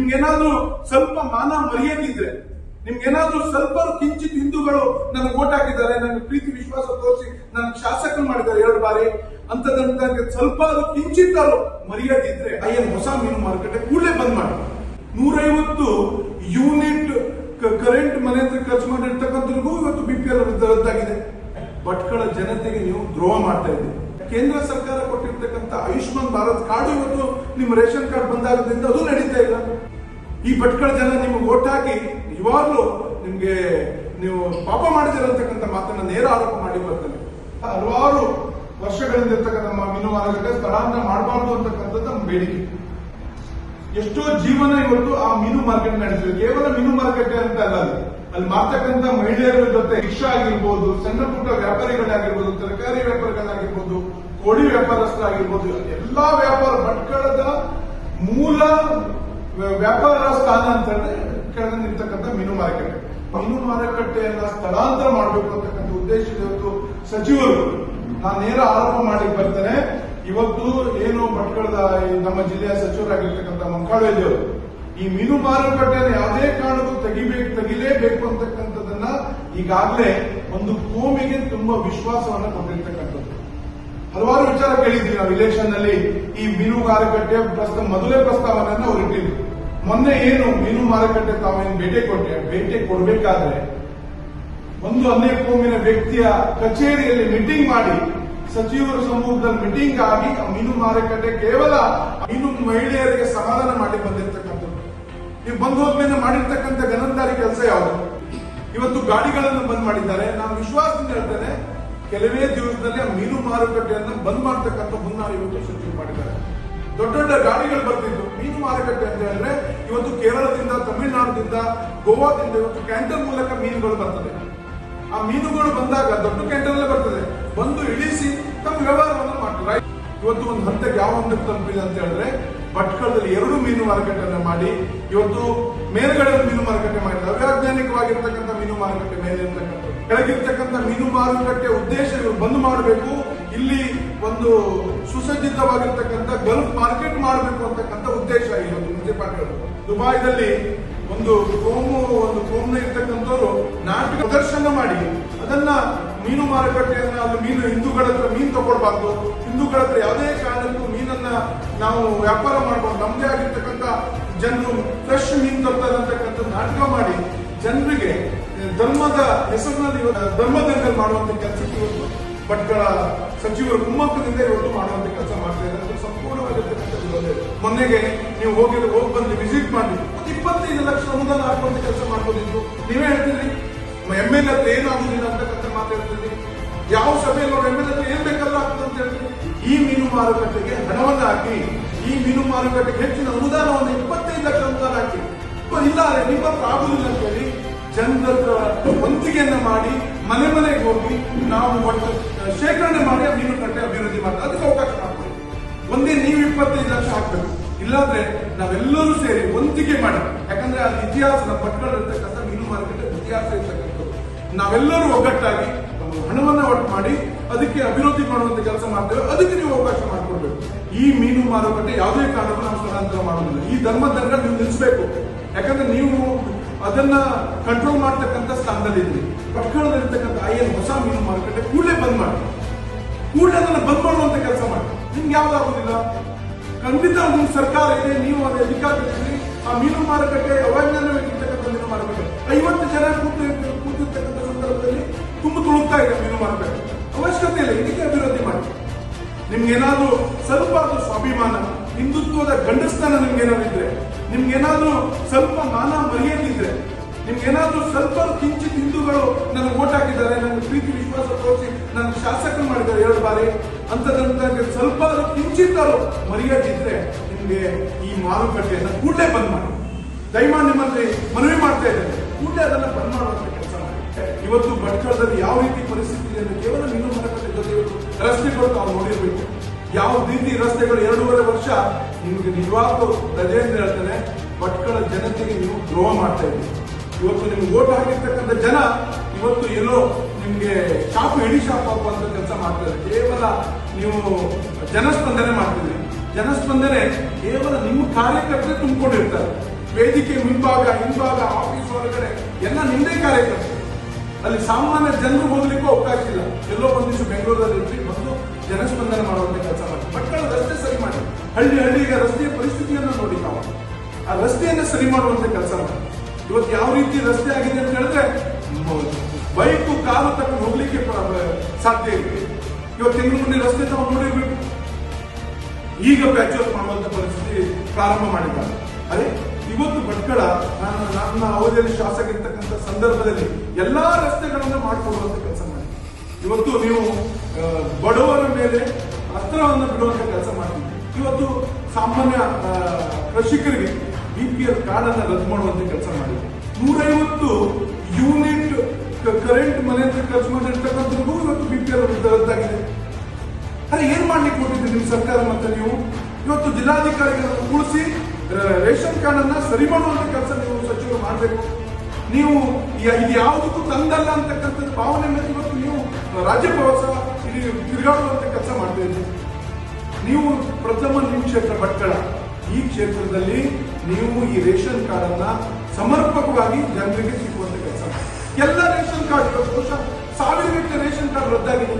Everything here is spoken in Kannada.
ನಿಮ್ಗೇನಾದ್ರೂ ಸ್ವಲ್ಪ ಮಾನ ಮರ್ಯಾದಿದ್ರೆ ನಿಮ್ಗೇನಾದ್ರೂ ಸ್ವಲ್ಪ ಕಿಂಚಿತ್ ಹಿಂದೂಗಳು ನನಗೆ ಓಟ್ ಹಾಕಿದ್ದಾರೆ, ನನ್ನ ಪ್ರೀತಿ ವಿಶ್ವಾಸ ತೋರಿಸಿ ನನ್ನ ಶಾಸಕರು ಮಾಡಿದ್ದಾರೆ ಎರಡು ಬಾರಿ ಅಂತದಂತ ಸ್ವಲ್ಪ ಕಿಂಚಿತ್ ಅವರು ಮರ್ಯಾದೆ ಇದ್ರೆ ಐ ಎನ್ ಹೊಸ ಮೀನು ಮಾರುಕಟ್ಟೆ ಕೂಡಲೇ ಬಂದ್ ಮಾಡಿ. ನೂರೈವತ್ತು ಯೂನಿಟ್ ಕರೆಂಟ್ ಮನೆ ಹತ್ರ ಖರ್ಚು ಮಾಡಿರ್ತಕ್ಕಂಥವ್ರಿಗೂ ಇವತ್ತು ಬಿ ರದ್ದಾಗಿದೆ. ಭಟ್ಕಳ ಜನತೆಗೆ ನೀವು ದ್ರೋಹ ಮಾಡ್ತಾ ಇದ್ದೀರಿ. ಕೇಂದ್ರ ಸರ್ಕಾರ ಕೊಟ್ಟಿರ್ತಕ್ಕಂಥ ಆಯುಷ್ಮಾನ್ ಭಾರತ್ ಕಾರ್ಡ್ ಇವತ್ತು ನಿಮ್ಮ ರೇಷನ್ ಕಾರ್ಡ್ ಬಂದಾಗದಿಂದ ಅದು ನಡೀತಾ ಇಲ್ಲ. ಈ ಭಟ್ಕಳ ಜನ ನಿಮ್ಗೆ ಓಟ್ ಹಾಕಿ ಇವಾಗಲೂ ನಿಮ್ಗೆ ನೀವು ಪಾಪ ಮಾಡಿದಿರತಕ್ಕಂಥ ಮಾತನ್ನ ನೇರ ಆರೋಪ ಮಾಡಿ ಬರ್ತಾರೆ ಹಲವಾರು ವರ್ಷಗಳಿಂದ ಇರ್ತಕ್ಕಂಥ ಮೀನು ಮಾರುಕಟ್ಟೆ ಸ್ಥಳಾಂತರ ಮಾಡಬಾರ್ದು ಅಂತಕ್ಕಂಥದ್ದು ನಮ್ಮ ಬೇಡಿಕೆ. ಎಷ್ಟೋ ಜೀವನ ಇವತ್ತು ಆ ಮೀನು ಮಾರ್ಕೆಟ್ ನಡೆಸಿದೆ ಕೇವಲ ಮೀನು ಮಾರ್ಕೆಟ್ ಅಂತ ಅಲ್ಲ ಅದು. ಅಲ್ಲಿ ಮಾರ್ತಕ್ಕಂಥ ಮಹಿಳೆಯರ ಜೊತೆ ರಿಕ್ಷಾ ಆಗಿರ್ಬೋದು, ಸಣ್ಣ ಪುಟ್ಟ ವ್ಯಾಪಾರಿಗಳಾಗಿರ್ಬೋದು, ತರಕಾರಿ ವ್ಯಾಪಾರಿಗಳಾಗಿರ್ಬೋದು, ಕೋಳಿ ವ್ಯಾಪಾರಸ್ಥರಾಗಿರ್ಬೋದು, ಎಲ್ಲಾ ವ್ಯಾಪಾರ ಭಟ್ಕಳದ ಮೂಲ ವ್ಯ- ವ್ಯಾಪಾರ ಸ್ಥಾನ ಅಂತಂದ್ರೆ ಕೆಳಗೆ ನಿಂತಕ್ಕಂಥ ಮೀನು ಮಾರುಕಟ್ಟೆ. ಮೀನು ಮಾರುಕಟ್ಟೆಯನ್ನ ಸ್ಥಳಾಂತರ ಮಾಡಬೇಕು ಅಂತಕ್ಕಂಥ ಉದ್ದೇಶದ ಇವತ್ತು ಸಚಿವರು. ನಾನು ನೇರ ಆರೋಪ ಮಾಡಿ ಬರ್ತೇನೆ. ಇವತ್ತು ಏನು ಭಟ್ಕಳದ ನಮ್ಮ ಜಿಲ್ಲೆಯ ಸಚಿವರಾಗಿರ್ತಕ್ಕಂಥ ಅವರು ಈ ಮೀನು ಮಾರುಕಟ್ಟೆಯನ್ನು ಯಾವುದೇ ಕಾರಣಕ್ಕೂ ತೆಗಿಬೇಕು, ತೆಗಿಲೇಬೇಕು ಅಂತಕ್ಕಂಥದ್ದನ್ನ ಈಗಾಗಲೇ ಒಂದು ಭೂಮಿಗೆ ತುಂಬಾ ವಿಶ್ವಾಸವನ್ನ ಕೊಟ್ಟಿರ್ತಕ್ಕಂಥದ್ದು. ಹಲವಾರು ವಿಚಾರ ಕೇಳಿದ್ವಿ ನಾವು ಇಲೆಕ್ಷನ್ನಲ್ಲಿ ಈ ಮೀನು ಮಾರುಕಟ್ಟೆ ಪ್ರಸ್ತಾವ ಮೊದಲೇ ಪ್ರಸ್ತಾವನೆಯನ್ನ ಅವ್ರು ಇಟ್ಟಿದ್ರು. ಮೊನ್ನೆ ಏನು ಮೀನು ಮಾರುಕಟ್ಟೆ ತಾವೇನು ಭೇಟಿ ಕೊಟ್ಟೆ, ಭೇಟಿ ಕೊಡಬೇಕಾದ್ರೆ ಒಂದು ಅನೇಕ ಕೋಮಿನ ವ್ಯಕ್ತಿಯ ಕಚೇರಿಯಲ್ಲಿ ಮೀಟಿಂಗ್ ಮಾಡಿ ಸಚಿವರ ಸಮೂಹದಲ್ಲಿ ಮೀಟಿಂಗ್ ಆಗಿ ಮೀನು ಮಾರುಕಟ್ಟೆ ಕೇವಲ ಮೀನು ಮಹಿಳೆಯರಿಗೆ ಸಮಾಧಾನ ಮಾಡಿ ಬಂದಿರತಕ್ಕಂಥದ್ದು. ನೀವು ಬಂದು ಹೋದ್ಮೇಲೆ ಮಾಡಿರ್ತಕ್ಕಂಥ ಗನಂದಾರಿ ಕೆಲಸ ಯಾವುದು? ಇವತ್ತು ಗಾಡಿಗಳನ್ನು ಬಂದ್ ಮಾಡಿದ್ದಾರೆ. ನಾನು ವಿಶ್ವಾಸದಿಂದ ಹೇಳ್ತೇನೆ, ಕೆಲವೇ ದಿವಸದಲ್ಲಿ ಆ ಮೀನು ಮಾರುಕಟ್ಟೆಯನ್ನು ಬಂದ್ ಮಾಡ್ತಕ್ಕಂಥ ಮುನ್ನ ಇವತ್ತು ಸೃಷ್ಟಿ ಮಾಡಿದ್ದಾರೆ. ದೊಡ್ಡ ದೊಡ್ಡ ಗಾಡಿಗಳು ಬರ್ತಿದ್ದು ಮೀನು ಮಾರುಕಟ್ಟೆ ಅಂತ ಹೇಳಿದ್ರೆ, ಇವತ್ತು ಕೇರಳದಿಂದ, ತಮಿಳುನಾಡಿನಿಂದ, ಗೋವಾದಿಂದ ಇವತ್ತು ಕ್ಯಾಂಟರ್ ಮೂಲಕ ಮೀನುಗಳು ಬರ್ತದೆ. ಆ ಮೀನುಗಳು ಬಂದಾಗ ದೊಡ್ಡ ಕ್ಯಾಂಟರ್ ಬರ್ತದೆ. ಬಂದು ಇಳಿಸಿ ತಮ್ಮ ವ್ಯವಹಾರವನ್ನು ಮಾಡ್ತಾರೆ. ಇವತ್ತು ಒಂದು ಹಂತಕ್ಕೆ ಯಾವ ಹಂತಕ್ಕೆ ತಲುಪಿದೆ ಅಂತ ಹೇಳಿದ್ರೆ ಭಟ್ಕಳದಲ್ಲಿ ಎರಡು ಮೀನು ಮಾರುಕಟ್ಟೆಯನ್ನು ಮಾಡಿ, ಇವತ್ತು ಮೇಲ್ಗಡೆ ಮೀನು ಮಾರುಕಟ್ಟೆ ಮಾಡಿದ್ದಾರೆ. ಅವೈಜ್ಞಾನಿಕವಾಗಿರ್ತಕ್ಕಂಥ ಮೀನು ಮಾರುಕಟ್ಟೆ ಮೇಲೆ ಇರ್ತಕ್ಕಂಥ ಕೆಳಗಿರ್ತಕ್ಕಂಥ ಮೀನು ಮಾರುಕಟ್ಟೆ ಉದ್ದೇಶ ಇವರು ಬಂದ್ ಮಾಡಬೇಕು. ಇಲ್ಲಿ ಒಂದು ಸುಸಜ್ಜಿತವಾಗಿರ್ತಕ್ಕಂಥ ಗಲ್ಫ್ ಮಾರ್ಕೆಟ್ ಮಾಡಬೇಕು ಅಂತಕ್ಕಂಥ ಉದ್ದೇಶ ಇವತ್ತು ಮುನ್ಸಿಪಾಲಿಟಿ ದುಬಾಯಿದಲ್ಲಿ ಒಂದು ಕೋಮು, ಒಂದು ಕೋಮ್ನ ಇರ್ತಕ್ಕಂಥವ್ರು ನಾಟಕ ಪ್ರದರ್ಶನ ಮಾಡಿ, ಅದನ್ನ ಮೀನು ಮಾರುಕಟ್ಟೆಯನ್ನ ಅದು ಮೀನು ಹಿಂದೂಗಳ ಹತ್ರ ಮೀನು ತಗೊಳ್ಬಾರ್ದು. ಹಿಂದೂಗಳ ಹತ್ರ ಯಾವುದೇ ಕಾರಣಕ್ಕೂ ಮೀನನ್ನ ನಾವು ವ್ಯಾಪಾರ ಮಾಡ್ಕೊಂಡು ನಮ್ದೇ ಆಗಿರ್ತಕ್ಕಂಥ ಜನರು ಫ್ರೆಶ್ ಮೀನು ತರ್ತಾರೆ ಅಂತಕ್ಕಂಥ ನಾಟಕ ಮಾಡಿ ಜನರಿಗೆ ಧರ್ಮದ ಹೆಸರಿನಲ್ಲಿ ಧರ್ಮ ದಂಗಲ್ ಮಾಡುವಂತ ಕೆಲಸಕ್ಕೆ ಇವತ್ತು ಭಟ್ಗಳ ಸಚಿವರು ಕುಮ್ಮಕ್ಕದಿಂದ ಇವತ್ತು ಮಾಡುವಂತ ಕೆಲಸ ಮಾಡ್ತಾ ಇದ್ದಾರೆ. ಸಂಪೂರ್ಣವಾಗಿರ್ತಕ್ಕಂಥ ವಿರೋಧ ಮೊನ್ನೆಗೆ ನೀವು ಹೋಗಿ ಹೋಗಿ ಬಂದು ವಿಸಿಟ್ ಮಾಡಿ ಇಪ್ಪತ್ತೈದು ಲಕ್ಷ ಅನುದಾನ ಹಾಕುವಂತ ಕೆಲಸ ಮಾಡ್ಬೋದಿತ್ತು. ನೀವೇ ಹೇಳ್ತಿದ್ರಿ ಎಂ ಎಲ್ ಹತ್ರ ಏನಾಗುದಿಲ್ಲ ಅಂತಕ್ಕಂಥ ಮಾತು ಹೇಳ್ತಿದ್ರಿ ಯಾವ ಸಭೆಯಲ್ಲಿ ಎಂ ಎಲ್ ಹತ್ರ ಏನ್ ಬೇಕಲ್ಲ ಆಗ್ತದೆ ಅಂತ ಹೇಳ್ತೀವಿ ಈ ಮೀನು ಮಾರುಕಟ್ಟೆಗೆ ಹಣವನ್ನು ಹಾಕಿ, ಈ ಮೀನು ಮಾರುಕಟ್ಟೆಗೆ ಹೆಚ್ಚಿನ ಅನುದಾನವನ್ನು ಇಪ್ಪತ್ತೈದು ಲಕ್ಷ ಅನುದಾನ ಹಾಕಿ. ಇಲ್ಲ ನಿಮ್ಮ ಆಗುದಿಲ್ಲ ಅಂತ ಹೇಳಿ ಜನರ ಹತ್ರ ಮಾಡಿ, ಮನೆ ಮನೆಗೆ ಹೋಗಿ ನಾವು ಒಟ್ಟು ಶೇಖರಣೆ ಮಾಡಿ ಆ ಮೀನು ಕಟ್ಟೆ ಅಭಿವೃದ್ಧಿ ಮಾಡ್ತಾರೆ. ಅದಕ್ಕೆ ಅವಕಾಶ ಮಾಡ್ತೀವಿ ಒಂದೇ ನೀವು ಇಪ್ಪತ್ತೈದು ಲಕ್ಷ ಹಾಕ್ಬೇಕು. ಇಲ್ಲಾಂದ್ರೆ ನಾವೆಲ್ಲರೂ ಸೇರಿ ಒಂದಿಗೆ ಮಾಡಿ ಯಾಕಂದ್ರೆ ಅದು ಇತಿಹಾಸದ ಪಟ್ಟಣ ಇರ್ತಕ್ಕಂಥ ಮೀನು ಮಾರುಕಟ್ಟೆ ಇತಿಹಾಸ ಇರ್ತಕ್ಕಂಥದ್ದು ನಾವೆಲ್ಲರೂ ಒಗ್ಗಟ್ಟಾಗಿ ಹಣವನ್ನ ಒಟ್ಟು ಮಾಡಿ ಅದಕ್ಕೆ ಅಭಿವೃದ್ಧಿ ಮಾಡುವಂತ ಕೆಲಸ ಮಾಡ್ತೇವೆ. ಅದಕ್ಕೆ ನೀವು ಅವಕಾಶ ಮಾಡಿಕೊಡ್ಬೇಕು. ಈ ಮೀನು ಮಾರುಕಟ್ಟೆ ಯಾವುದೇ ಕಾರಣಕ್ಕೂ ನಾವು ಸ್ಥಳಾಂತರ ಮಾಡೋದಿಲ್ಲ ಈ ಧರ್ಮದಂಡ ನೀವು ನಿಲ್ಲಿಸಬೇಕು. ಯಾಕಂದ್ರೆ ನೀವು ಅದನ್ನ ಕಂಟ್ರೋಲ್ ಮಾಡ್ತಕ್ಕಂಥ ಸ್ಥಾನದಲ್ಲಿ ಪಟ್ಕಳದಲ್ಲಿರ್ತಕ್ಕಂಥ ಐ ಎನ್ ಹೊಸ ಮೀನು ಮಾರುಕಟ್ಟೆ ಕೂಡಲೇ ಬಂದ್ ಮಾಡಿ. ಕೂಡಲೇ ಅದನ್ನು ಬಂದ್ ಮಾಡುವಂತ ಕೆಲಸ ಮಾಡಿ. ನಿಮ್ಗೆ ಯಾವ್ದಾಗುದಿಲ್ಲ ಖಂಡಿತ ಒಂದು ಸರ್ಕಾರ ಇದೆ, ನೀವು ಅದೇ ಅಧಿಕಾರದಲ್ಲಿ ಆ ಮೀನು ಮಾರುಕಟ್ಟೆ, ಅವೈಜ್ಞಾನಿಕವಾಗಿರ್ತಕ್ಕಂಥ ಮೀನು ಮಾರುಕಟ್ಟೆ, ಐವತ್ತು ಜನ ಕೂತು ತುಳುಕ್ತಾ ಇದೆ ಮೀನು ಅವಶ್ಯಕತೆ ಇಲ್ಲ, ಇದಕ್ಕೆ ಅಭಿವೃದ್ಧಿ ಮಾಡಿ. ನಿಮ್ಗೇನಾದ್ರೂ ಸ್ವಲ್ಪ ಅದು ಸ್ವಾಭಿಮಾನ, ಹಿಂದುತ್ವದ ಗಂಡಸ್ಥಾನ ನಿಮ್ಗೇನಾದ್ರು ಇದ್ರೆ ನಿಮ್ಗೇನಾದ್ರೂ ಸ್ವಲ್ಪ ಮಾನ ಮರ್ಯಾದೆ ಇದ್ರೆ ನಿಮ್ಗೇನಾದ್ರೂ ಸ್ವಲ್ಪ ಕಿಂಚಿತ್ ಹಿಂದೂಗಳು ನನ್ನ ಓಟ್ ಹಾಕಿದ್ದಾರೆ ನನ್ನ ಪ್ರೀತಿ, ವಿಶ್ವಾಸ ತೋರಿಸಿ ನನ್ನ ಶಾಸಕರು ಮಾಡಿದ್ದಾರೆ ಎರಡು ಬಾರಿ ಅಂತದಂತ ಸ್ವಲ್ಪ ಕಿಂಚಿತ್ತರು ಇದ್ರೆ ನಿಮ್ಗೆ ಈ ಮಾರುಕಟ್ಟೆಯನ್ನ ಕೂಡಲೇ ಬಂದ್ ಮಾಡಿ. ದಯಮಾಡಿ ನಿಮ್ಮಲ್ಲಿ ಮನವಿ ಮಾಡ್ತಾ ಇದ್ದೇನೆ. ಕೂಡಲೇ ಅದನ್ನ ಬಂದ್ ಮಾಡುವಂತ. ಇವತ್ತು ಭಟ್ಕಳದಲ್ಲಿ ಯಾವ ರೀತಿ ಪರಿಸ್ಥಿತಿ ಇದೆ ಅಂತ ಕೇವಲ ನಿಮ್ಮ ಮಾರುಕಟ್ಟೆ ಜೊತೆ ಇವತ್ತು ರಸ್ತೆಗಳು ತಾವು ನೋಡಿರ್ಬೇಕು. ಯಾವ ರೀತಿ ರಸ್ತೆಗಳು ಎರಡೂವರೆ ವರ್ಷ ನಿಮಗೆ ನಿಜವಾಗ್ಲೂ ಅಂತ ಹೇಳ್ತಾರೆ ಭಟ್ಕಳ ಜನತೆಗೆ ನೀವು ದ್ರೋಹ ಮಾಡ್ತಾ ಇದ್ದೀವಿ ಇವತ್ತು ನಿಮ್ಗೆ ಓಟ್ ಹಾಕಿರ್ತಕ್ಕಂಥ ಜನ ಇವತ್ತು ಏನೋ ನಿಮ್ಗೆ ಶಾಪ್ ಎಡಿ ಶಾಪ್ ಹಾಕುವಂತ ಕೆಲಸ ಮಾಡ್ತಾರೆ ಕೇವಲ ನೀವು ಜನಸ್ಪಂದನೆ ಮಾಡ್ತಿದ್ರಿ ಜನಸ್ಪಂದನೆ ಕೇವಲ ನಿಮ್ಮ ಕಾರ್ಯಕರ್ತರೆ ತುಂಬಿಕೊಂಡಿರ್ತಾರೆ. ವೇದಿಕೆ ಮುಂಭಾಗ, ಹಿಂಭಾಗ, ಆಫೀಸ್ ಹೊರಗಡೆ ಎಲ್ಲ ನಿಮ್ಮದೇ ಕಾರ್ಯಕ್ರಮ ಅಲ್ಲಿ ಸಾಮಾನ್ಯ ಜನರು ಹೋಗ್ಲಿಕ್ಕೂ ಅವಕಾಶ ಇಲ್ಲ. ಎಲ್ಲೋ ಒಂದಿಷ್ಟು ಬೆಂಗಳೂರಲ್ಲಿ ಇರ್ತೀವಿ ಮತ್ತು ಜನಸ್ಪಂದನೆ ಮಾಡುವಂತ ಕೆಲಸ ಮಾಡಿ ಮಕ್ಕಳ ರಸ್ತೆ ಸರಿ ಮಾಡಿ ಹಳ್ಳಿ ಹಳ್ಳಿಗೆ ರಸ್ತೆಯ ಪರಿಸ್ಥಿತಿಯನ್ನು ನೋಡಿ ನಾವು. ಆ ರಸ್ತೆಯನ್ನು ಸರಿ ಮಾಡುವಂತ ಕೆಲಸ ಮಾಡಿ ಇವತ್ತು ಯಾವ ರೀತಿ ರಸ್ತೆ ಆಗಿದೆ ಅಂತ ಹೇಳಿದ್ರೆ ಬೈಕು, ಕಾರು ತಕ್ಕ ಹೋಗ್ಲಿಕ್ಕೆ ಸಾಧ್ಯ ಇದೆ ಇವತ್ತು ತಿಂಗಳು ರಸ್ತೆ ತಗೊಂಡು ನೋಡಿರ್ಬೇಕು ಈಗ ಪ್ಯಾಚ್ ಮಾಡುವಂತ ಪರಿಸ್ಥಿತಿ ಪ್ರಾರಂಭ ಮಾಡಿದ್ದಾರೆ. ಅದೇ ಇವತ್ತು ಭಟ್ಕಳ ನಾನು ನನ್ನ ಅವಧಿಯಲ್ಲಿ ಶಾಸಕ ಇರ್ತಕ್ಕಂಥ ಸಂದರ್ಭದಲ್ಲಿ ಎಲ್ಲಾ ರಸ್ತೆಗಳನ್ನು ಮಾಡಿಕೊಡುವಂತ ಕೆಲಸ ಮಾಡಿ ಇವತ್ತು ನೀವು ಬಡವರ ಮೇಲೆ ಅಸ್ತ್ರವನ್ನು ಬಿಡುವಂತ ಕೆಲಸ ಮಾಡ್ತೀವಿ ಇವತ್ತು ಸಾಮಾನ್ಯ ಕೃಷಿಕರಿಗೆ ಬಿ ಪಿ ಎಲ್ ಕಾರ್ಡ್ ಅನ್ನು ರದ್ದು ಮಾಡುವಂತ ಕೆಲಸ ಮಾಡಿ ನೂರೈವತ್ತು ಯೂನಿಟ್ ಕರೆಂಟ್ ಮನೆ ಹತ್ರ ಖರ್ಚು ಮಾಡಿರ್ತಕ್ಕಂಥದ್ದು ಇವತ್ತು ಬಿ ಪಿ ಎಲ್ ರದ್ದಾಗಿದೆ. ಅದೇ ಏನ್ ಮಾಡ್ಲಿಕ್ಕೆ ಕೊಟ್ಟಿದ್ದೀರಿ ನಿಮ್ಮ ಸರ್ಕಾರ ಮತ್ತೆ ನೀವು? ಇವತ್ತು ಜಿಲ್ಲಾಧಿಕಾರಿಗಳನ್ನು ಕೂಡಿಸಿ ರೇಷನ್ ಕಾರ್ಡ್ ಅನ್ನ ಸರಿ ಮಾಡುವಂತ ಕೆಲಸ ನೀವು ಸಚಿವರು ಮಾಡಬೇಕು. ನೀವು ಇದು ಯಾವುದಕ್ಕೂ ತಂದಲ್ಲ ಅಂತಕ್ಕಂಥದ್ದು ಭಾವನೆ ಇವತ್ತು ನೀವು ರಾಜ್ಯ ಪ್ರವಾಸ ಇಲ್ಲಿ ತಿರುಗಾಡುವಂತ ಕೆಲಸ ಮಾಡ್ತಾ ಇದ್ದೀವಿ ನೀವು ಪ್ರಥಮ ನಿಮ್ಮ ಕ್ಷೇತ್ರ ಭಟ್ಕಳ. ಈ ಕ್ಷೇತ್ರದಲ್ಲಿ ನೀವು ಈ ರೇಷನ್ ಕಾರ್ಡ್ ಅನ್ನ ಸಮರ್ಪಕವಾಗಿ ಜನರಿಗೆ ಸಿಗುವಂತ ಕೆಲಸ. ಎಲ್ಲ ರೇಷನ್ ಕಾರ್ಡ್ ಬಹುಶಃ ಗಂಟೆ ರೇಷನ್ ಕಾರ್ಡ್ ರದ್ದಾಗಿದೆ.